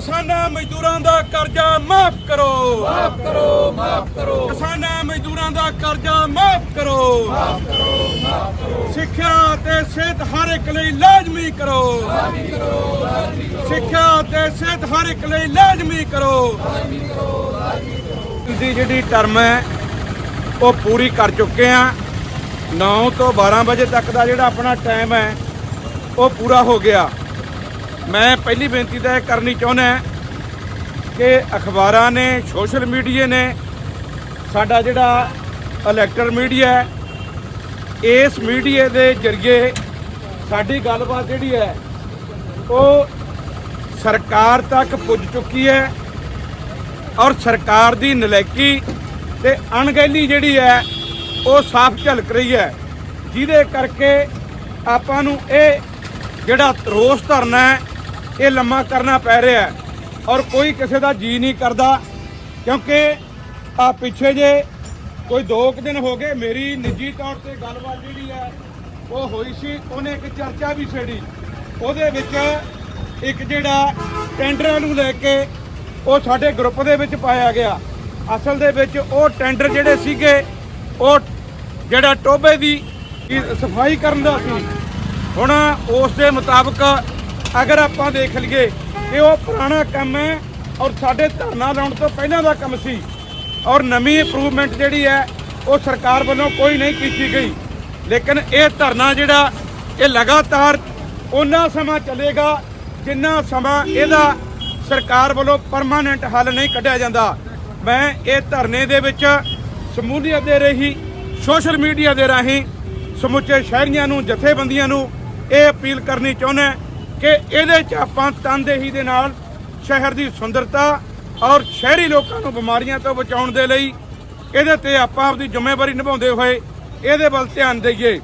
ਕਿਸਾਨਾਂ ਮਜ਼ਦੂਰਾਂ ਦਾ ਕਰਜ਼ਾ ਮਾਫ ਕਰੋ। ਮਾਫ ਕਰੋ ਮਾਫ ਕਰੋ। ਕਿਸਾਨਾਂ ਮਜ਼ਦੂਰਾਂ ਦਾ ਕਰਜ਼ਾ ਮਾਫ ਕਰੋ। ਮਾਫ ਕਰੋ ਮਾਫ ਕਰੋ। ਸਿੱਖਿਆ ਤੇ ਸਿਹਤ ਹਰ ਇੱਕ ਲਈ ਲਾਜ਼ਮੀ ਕਰੋ। ਸਿੱਖਿਆ ਤੇ ਸਿਹਤ ਹਰ ਇੱਕ ਲਈ ਲਾਜ਼ਮੀ ਕਰੋ। ਦੀ ਜਿਹੜੀ ਟਰਮ ਹੈ ਉਹ ਪੂਰੀ ਕਰ ਚੁੱਕੇ ਆ 9 ਤੋਂ 12 ਵਜੇ ਤੱਕ ਦਾ ਜਿਹੜਾ ਆਪਣਾ ਟਾਈਮ ਹੈ ਉਹ ਪੂਰਾ ਹੋ ਗਿਆ। ਮੈਂ ਪਹਿਲੀ ਬੇਨਤੀ ਤਾਂ ਇਹ ਕਰਨੀ ਚਾਹੁੰਦਾ ਕਿ ਅਖਬਾਰਾਂ ਨੇ, ਸੋਸ਼ਲ ਮੀਡੀਆ ਨੇ ਸਾਡਾ ਜਿਹੜਾ ਇਲੈਕਟਰ ਮੀਡੀਆ ਹੈ, ਇਸ ਮੀਡੀਆ ਦੇ ਜ਼ਰੀਏ ਸਾਡੀ ਗੱਲਬਾਤ ਜਿਹੜੀ ਹੈ, ਉਹ ਸਰਕਾਰ ਤੱਕ ਪੁੱਜ ਚੁੱਕੀ ਹੈ ਔਰ ਸਰਕਾਰ ਦੀ ਨਲਾਇਕੀ ਤੇ ਅਣਗਹਿਲੀ ਜਿਹੜੀ ਹੈ, ਉਹ ਸਾਫ਼ ਝਲਕ ਰਹੀ ਹੈ। ਜਿਹਦੇ ਕਰਕੇ ਆਪਾਂ ਨੂੰ ਇਹ ਜਿਹੜਾ ਰੋਸ ਧਰਨਾ ਹੈ ਇਹ ਲੰਮਾ ਕਰਨਾ ਪੈ ਰਿਹਾ ਹੈ ਔਰ ਕੋਈ ਕਿਸੇ ਦਾ ਜੀ ਨਹੀਂ ਕਰਦਾ, ਕਿਉਂਕਿ ਆ ਪਿੱਛੇ ਜੇ ਕੋਈ 2 ਦਿਨ ਹੋ ਗਏ, ਮੇਰੀ ਨਿੱਜੀ ਤੌਰ ਤੇ ਗੱਲਬਾਤ ਜਿਹੜੀ ਹੈ, ਉਹ ਹੋਈ ਸੀ, ਉਹਨੇ ਇੱਕ ਚਰਚਾ ਵੀ ਛੇੜੀ। ਉਹਦੇ ਵਿੱਚ ਇੱਕ ਜਿਹੜਾ ਟੈਂਡਰਾਂ ਨੂੰ ਲੈ ਕੇ ਉਹ ਸਾਡੇ ਗਰੁੱਪ ਦੇ ਵਿੱਚ ਪਾਇਆ ਗਿਆ। ਅਸਲ ਦੇ ਵਿੱਚ ਉਹ ਟੈਂਡਰ ਜਿਹੜੇ ਸੀਗੇ, ਉਹ ਜਿਹੜਾ ਟੋਬੇ ਦੀ ਸਫ਼ਾਈ ਕਰਨ ਦਾ ਸੀ। ਹੁਣ ਉਸ ਦੇ ਮੁਤਾਬਕ ਅਗਰ ਆਪਾਂ ਦੇਖ ਲਈਏ ਕਿ ਉਹ ਪੁਰਾਣਾ ਕੰਮ ਹੈ ਔਰ ਸਾਡੇ ਧਰਨਾ ਲਾਉਣ ਤੋਂ ਪਹਿਲਾਂ ਦਾ ਕੰਮ ਸੀ ਔਰ ਨਵੀਂ ਇੰਪਰੂਵਮੈਂਟ ਜਿਹੜੀ ਹੈ, ਉਹ ਸਰਕਾਰ ਵੱਲੋਂ ਕੋਈ ਨਹੀਂ ਕੀਤੀ ਗਈ। ਲੇਕਿਨ ਇਹ ਧਰਨਾ ਜਿਹੜਾ, ਇਹ ਲਗਾਤਾਰ ਉਹਨਾਂ ਸਮਾਂ ਚੱਲੇਗਾ ਜਿੰਨਾ ਸਮਾਂ ਇਹਦਾ ਸਰਕਾਰ ਵੱਲੋਂ ਪਰਮਾਨੈਂਟ ਹੱਲ ਨਹੀਂ ਕੱਢਿਆ ਜਾਂਦਾ। ਮੈਂ ਇਹ ਧਰਨੇ ਦੇ ਵਿੱਚ ਸਮੂਲੀਅਤ ਦੇ ਰਹੀ, ਸੋਸ਼ਲ ਮੀਡੀਆ ਦੇ ਰਾਹੀਂ ਸਮੁੱਚੇ ਸ਼ਹਿਰੀਆਂ ਨੂੰ, ਜਥੇਬੰਦੀਆਂ ਨੂੰ ਇਹ ਅਪੀਲ ਕਰਨੀ ਚਾਹੁੰਦਾ ਕਿ ਇਹਦੇ 'ਚ ਆਪਾਂ ਤਨਦੇਹੀ ਦੇ ਨਾਲ ਸ਼ਹਿਰ ਦੀ ਸੁੰਦਰਤਾ ਔਰ ਸ਼ਹਿਰੀ ਲੋਕਾਂ ਨੂੰ ਬਿਮਾਰੀਆਂ ਤੋਂ ਬਚਾਉਣ ਦੇ ਲਈ ਇਹਦੇ ਤੇ ਆਪਾਂ ਆਪਦੀ ਜ਼ਿੰਮੇਵਾਰੀ ਨਿਭਾਉਂਦੇ ਹੋਏ ਇਹਦੇ ਵੱਲ ਧਿਆਨ ਦਈਏ।